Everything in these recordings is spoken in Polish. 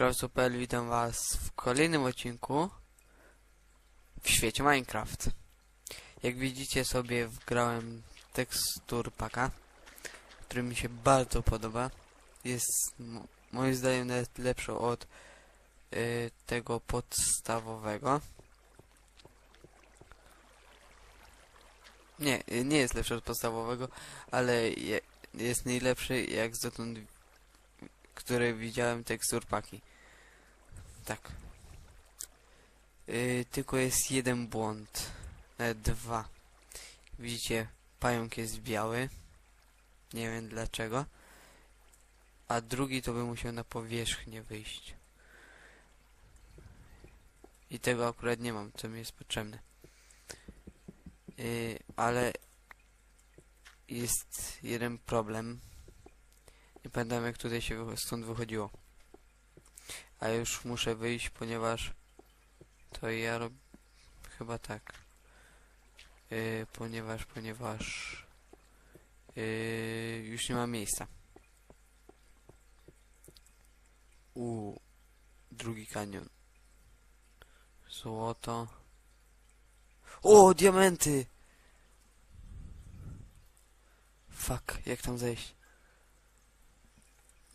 Krawcu.pl witam was w kolejnym odcinku w świecie Minecraft. Jak widzicie sobie wgrałem tekstur paka, który mi się bardzo podoba. Jest mo- moim zdaniem nawet lepszy od y, tego podstawowego. Nie, y, nie jest lepszy od podstawowego, ale je, jest najlepszy jak dotąd które widziałem tekstur paki. Tak. Yy, tylko jest jeden błąd. E, dwa. Widzicie, pająk jest biały. Nie wiem dlaczego. A drugi to by musiał na powierzchnię wyjść. I tego akurat nie mam, co mi jest potrzebne. Yy, ale jest jeden problem. Nie pamiętam jak tutaj się stąd wychodziło. A już muszę wyjść, ponieważ to ja rob... chyba tak. Yy, ponieważ, ponieważ yy, już nie ma miejsca. U drugi kanion. Złoto. O, diamenty! Fuck, jak tam zejść?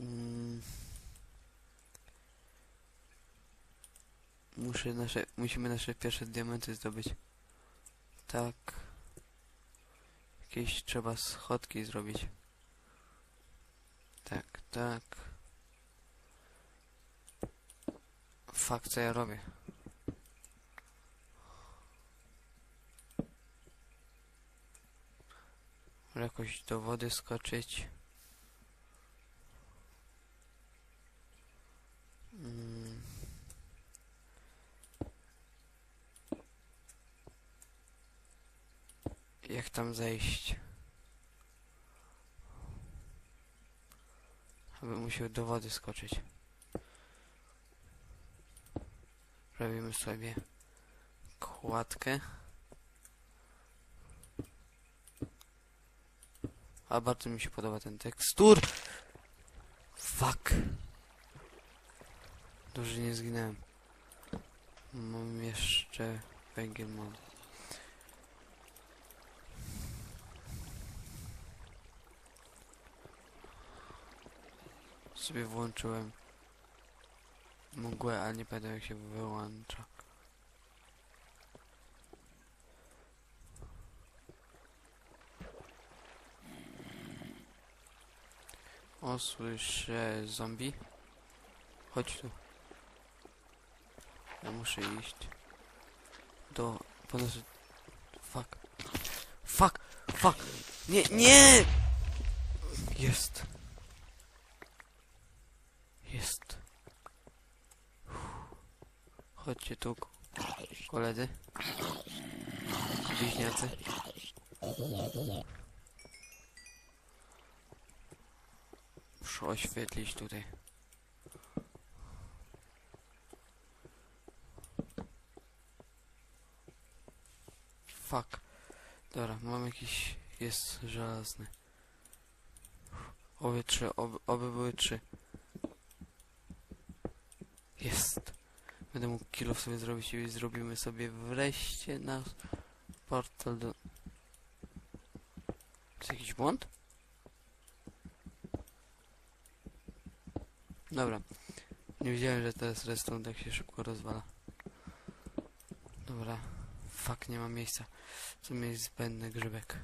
Mm. Muszę nasze, musimy nasze pierwsze diamenty zdobyć. Tak. Jakieś trzeba schodki zrobić. Tak, tak. Fakt, co ja robię? Może jakoś do wody skoczyć. Mm. Jak tam zejść? Aby musiał do wody skoczyć. Robimy sobie kładkę. A bardzo mi się podoba ten tekstur. Fuck. Dobrze nie zginąłem. Mam jeszcze węgiel mam. Sobie włączyłem mgłę, ale nie pamiętam jak się wyłącza. O, słyszę zombie. Chodź tu. Ja muszę iść do... Po nas... Fuck. Fuck! Fuck! Nie, nie! Jest. Chodźcie tu, ko- koledzy. Bliźniacy. Muszę oświetlić tutaj. Fuck. Dobra, mam jakiś... Jest żelazny. Oby trzy, oby, oby były trzy. Jest. Będę mógł kilo sobie zrobić i zrobimy sobie wreszcie nasz portal do... Jest jakiś błąd? Dobra. Nie wiedziałem, że teraz redstone tak się szybko rozwala. Dobra. Fuck, nie ma miejsca. Co mi jest zbędny grzybek.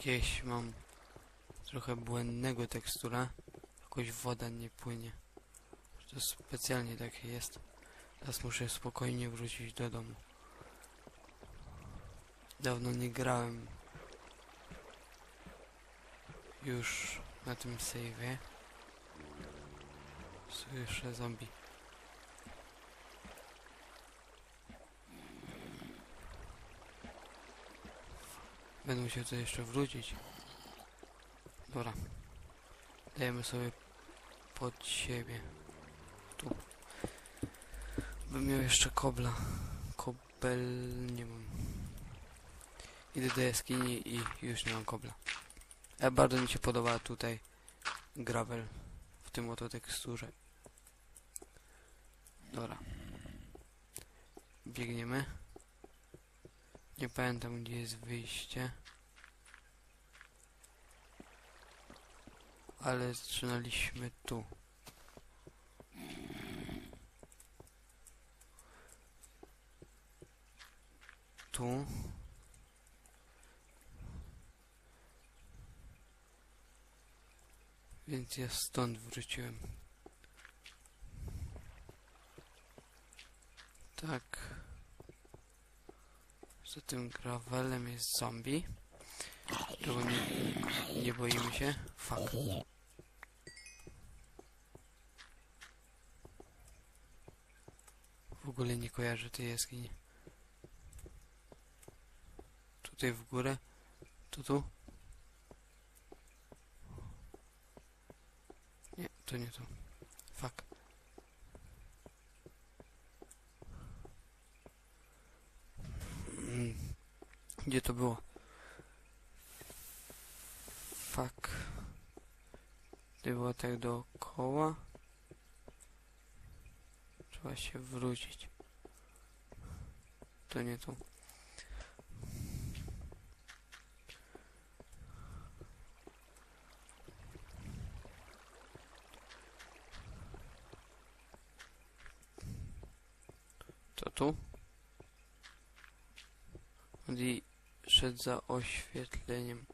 Jakieś mam trochę błędnego tekstura. Jakoś woda nie płynie. To specjalnie takie jest. Teraz muszę spokojnie wrócić do domu. Dawno nie grałem już na tym save'ie. Słyszę zombie. Będę musiał tu jeszcze wrócić. Dobra. Dajemy sobie pod siebie. Tu. Bym miał jeszcze kobla. Kobel nie mam. Idę do jaskini i już nie mam kobla. E, bardzo mi się podoba tutaj gravel w tym oto teksturze. Dobra. Biegniemy. Nie pamiętam gdzie jest wyjście. Ale zaczynaliśmy tu. Tu. Więc ja stąd wróciłem. Tak. Za tym gravelem jest zombie. Czego nie, nie boimy się. Fuck. W ogóle nie kojarzę tej jaskini. Tutaj w górę. To tu? Nie, to nie tu. Fuck. Mm. Gdzie to było? Fuck. To było tak dookoła. Trzeba się wrócić. To nie tu. To tu? I szedł za oświetleniem.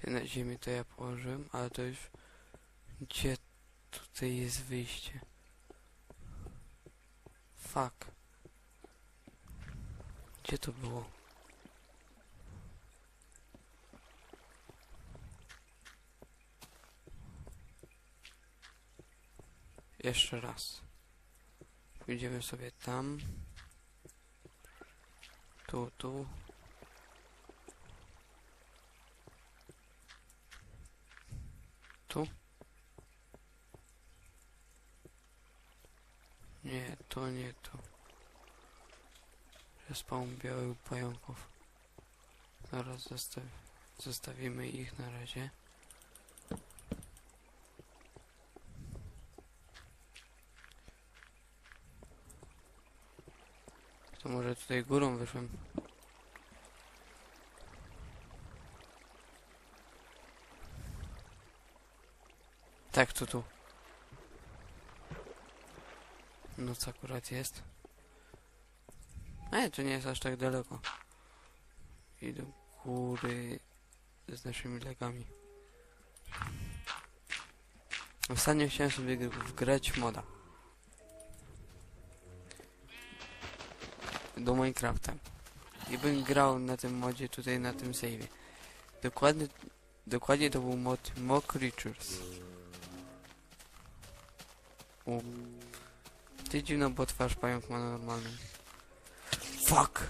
Ty na ziemi to ja położyłem, ale to już... Gdzie tutaj jest wyjście? Fuck. Gdzie to było? Jeszcze raz. Pójdziemy sobie tam. Tu, tu. Tu. Nie, to nie to. Respawn białych pająków. Zaraz zostaw zostawimy ich na razie. To może tutaj górą wyszłem. Tak, tu, tu. Noc akurat jest. E, to nie jest aż tak daleko. I do góry z naszymi legami. Ostatnio chciałem sobie gr- wgrać moda. Do Minecrafta. I bym grał na tym modzie tutaj na tym save'ie. Dokładnie, dokładnie to był mod Mock Creatures. U. Ty dziwno, bo twarz pająk ma normalną. Fuck!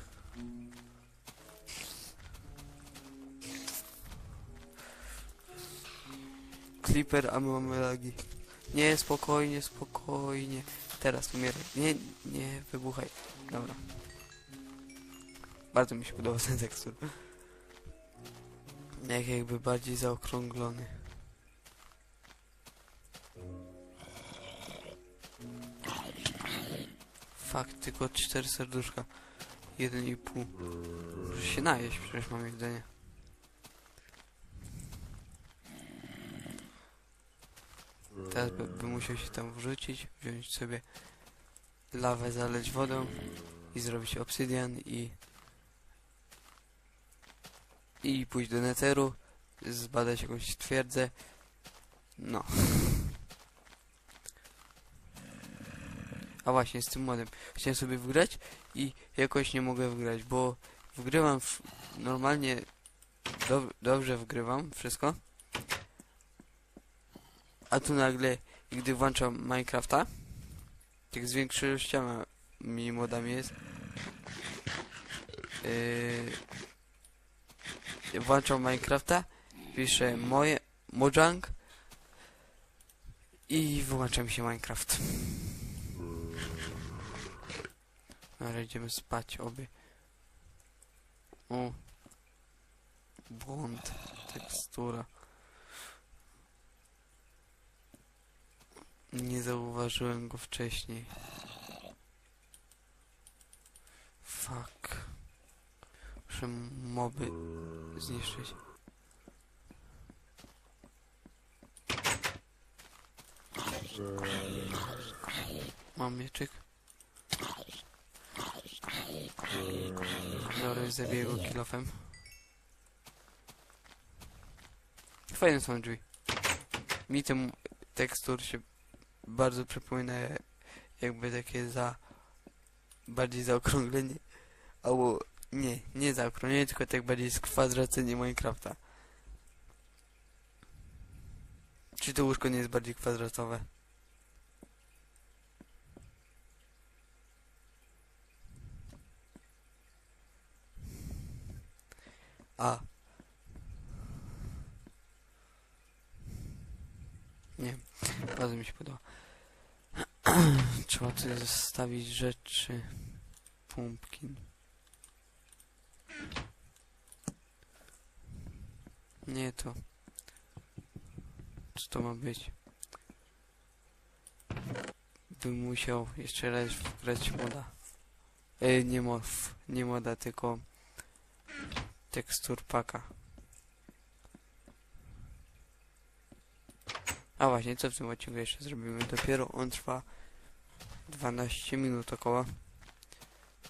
Clipper, a my mamy lagi. Nie, spokojnie, spokojnie. Teraz umieraj. Nie, nie, wybuchaj. Dobra. Bardzo mi się podoba ten tekstur. Jak jakby bardziej zaokrąglony. Fakt, tylko cztery serduszka. Jeden i pół. Muszę się najeść, przecież mam jedzenie. Teraz by, by musiał się tam wrzucić, wziąć sobie lawę, zaleć wodą i zrobić obsydian i i pójść do netheru, zbadać jakąś twierdzę. No. A właśnie, z tym modem. Chciałem sobie wgrać i jakoś nie mogę wgrać, bo wgrywam w, normalnie dob dobrze wgrywam wszystko. A tu nagle, gdy włączam Minecrafta, tak z większościami modami jest, yy, włączam Minecrafta, piszę moje Mojang I wyłącza mi się Minecraft. Ale idziemy spać obie. O. Błąd. Tekstura. Nie zauważyłem go wcześniej. Fuck. Muszę moby zniszczyć. Mam mieczyk. Dobra, zabiję go kilofem. Fajne są drzwi. Mi ten tekstur się bardzo przypomina jakby takie za... bardziej zaokrąglenie. Albo nie, nie zaokrąglenie, tylko tak bardziej skwadracenie Minecrafta. Czy to łóżko nie jest bardziej kwadratowe? A. Nie, bardzo mi się podoba. Trzeba tu zostawić rzeczy. Pumpkin. Nie to. Co to ma być? Bym musiał jeszcze raz wgrać moda. E, nie mod, nie moda, tylko tekstur paka. A właśnie, co w tym odcinku jeszcze zrobimy? Dopiero on trwa 12 minut około.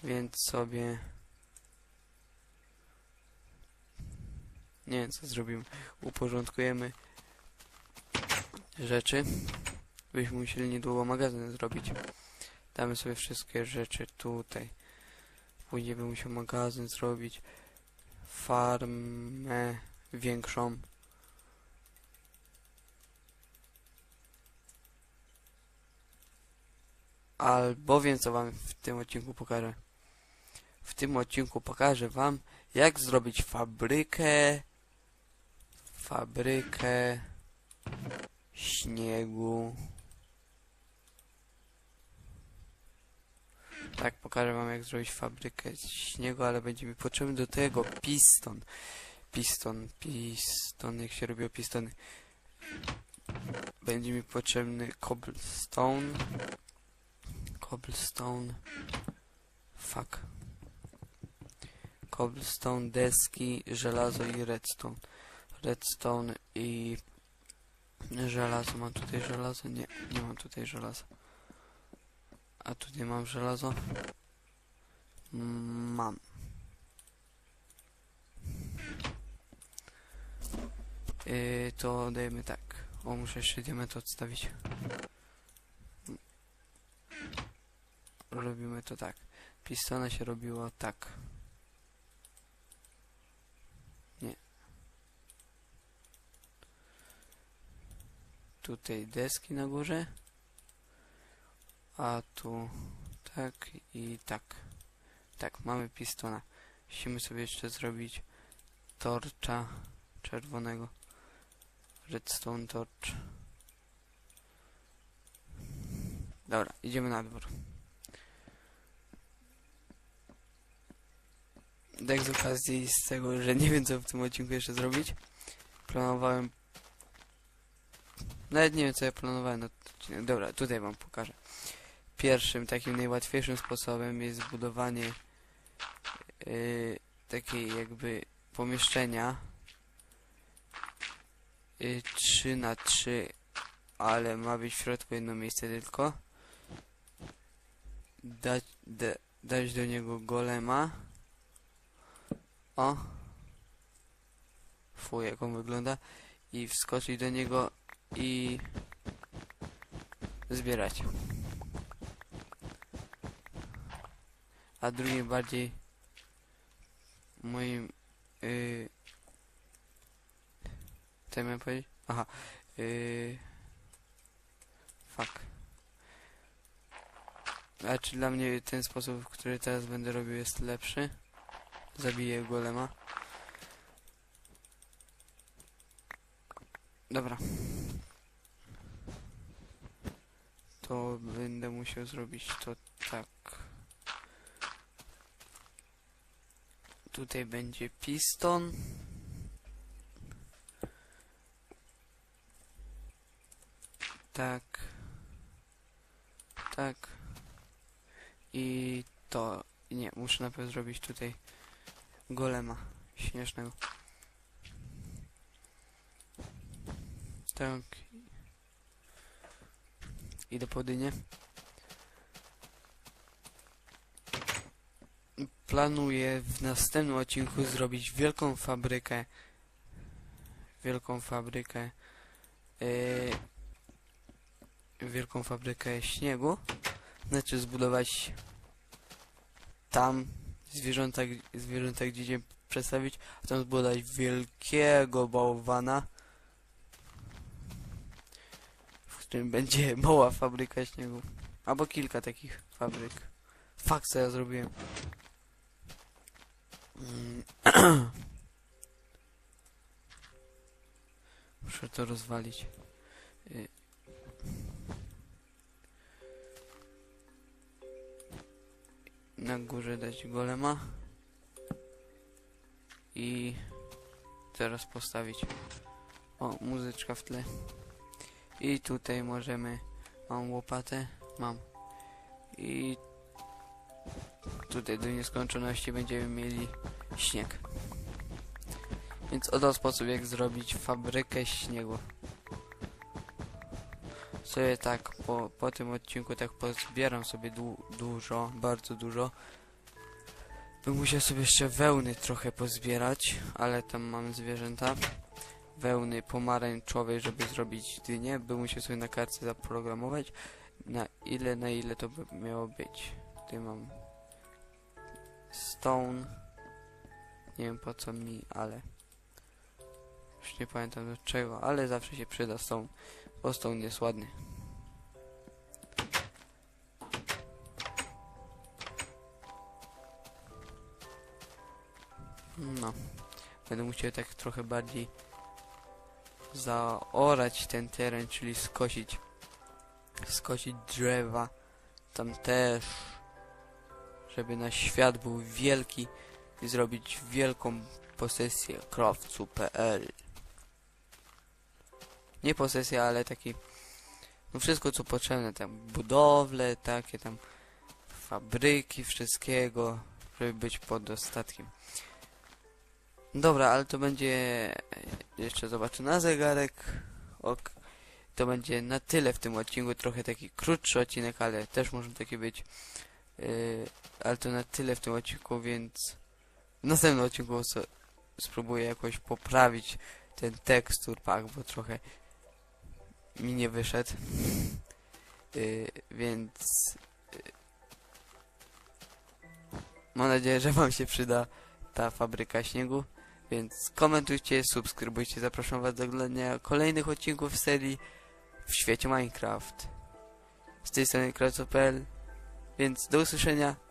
Więc sobie... Nie wiem co zrobimy. Uporządkujemy rzeczy. Byśmy musieli niedługo magazyn zrobić. Damy sobie wszystkie rzeczy tutaj. Później bym musiał magazyn zrobić. Farmę większą. Albowiem co wam w tym odcinku pokażę. W tym odcinku pokażę wam jak zrobić fabrykę fabrykę śniegu. Tak, pokażę wam jak zrobić fabrykę śniegu, ale będzie mi potrzebny do tego piston. Piston, piston, jak się robiło pistony. Będzie mi potrzebny cobblestone. Cobblestone. Fuck. Cobblestone, deski, żelazo i redstone. Redstone i żelazo. Mam tutaj żelazo? Nie, nie mam tutaj żelaza. A tutaj mam żelazo? Mam. Yy, to dajemy tak. O, muszę jeszcze diament odstawić. Robimy to tak. Pistona się robiło tak. Nie. Tutaj deski na górze. A tu tak i tak. Tak, mamy pistona. Musimy sobie jeszcze zrobić torcza czerwonego. Redstone torch. Dobra, idziemy na dwór. Tak z okazji z tego, że nie wiem co w tym odcinku jeszcze zrobić. Planowałem... Nawet nie wiem co ja planowałem na odcinek. Dobra, tutaj wam pokażę. Pierwszym, takim najłatwiejszym sposobem jest zbudowanie yy, takiej jakby pomieszczenia yy, 3 na 3 ale ma być w środku jedno miejsce tylko. Dać, da, dać do niego golema. O. Fuj, jak on wygląda. I wskoczyć do niego i zbierać. A drugie bardziej moim yy, co miałem powiedzieć? Aha. Yy, fuck. A czy dla mnie ten sposób, który teraz będę robił jest lepszy? Zabiję golema. Dobra. To będę musiał zrobić to tak. Tutaj będzie piston. Tak. Tak. I to. Nie, muszę najpierw zrobić tutaj golema śnieżnego. Tak. Idę po dynię. Planuję w następnym odcinku zrobić wielką fabrykę. Wielką fabrykę. Yy, wielką fabrykę śniegu. Znaczy zbudować tam zwierzęta, zwierzęta gdzie idziemy przedstawić, a tam zbudować wielkiego bałwana, w którym będzie mała fabryka śniegu. Albo kilka takich fabryk. Fakt, co ja zrobiłem. Mm. Muszę to rozwalić. Y. Na górze dać golema. I teraz postawić. O, muzyczka w tle. I tutaj możemy. Mam łopatę. Mam. I tutaj do nieskończoności będziemy mieli śnieg. Więc oto sposób jak zrobić fabrykę śniegu. Sobie tak po, po tym odcinku tak pozbieram sobie du dużo, bardzo dużo. Bym musiał sobie jeszcze wełny trochę pozbierać, ale tam mam zwierzęta. Wełny pomarańczowej, żeby zrobić dynię. Bym musiał sobie na kartce zaprogramować na ile, na ile to by miało być. Tutaj mam stone. Nie wiem po co mi, ale już nie pamiętam do czego, ale zawsze się przyda stone, bo stone jest ładny. No, będę musiał tak trochę bardziej zaorać ten teren, czyli skosić skosić drzewa tam też żeby nasz świat był wielki i zrobić wielką posesję krawcu.pl Nie posesję, ale taki no wszystko co potrzebne, tam budowle, takie tam fabryki, wszystkiego, żeby być pod dostatkiem. Dobra, ale to będzie jeszcze zobaczę na zegarek. Ok. To będzie na tyle w tym odcinku, trochę taki krótszy odcinek, ale też może taki być. Yy, ale to na tyle w tym odcinku, więc w następnym odcinku spróbuję jakoś poprawić ten tekstur pack, bo trochę mi nie wyszedł. Yy, więc mam nadzieję, że wam się przyda ta fabryka śniegu. Więc komentujcie, subskrybujcie, zapraszam was do oglądania kolejnych odcinków serii w świecie Minecraft. Z tej strony Krawco.pl Więc do usłyszenia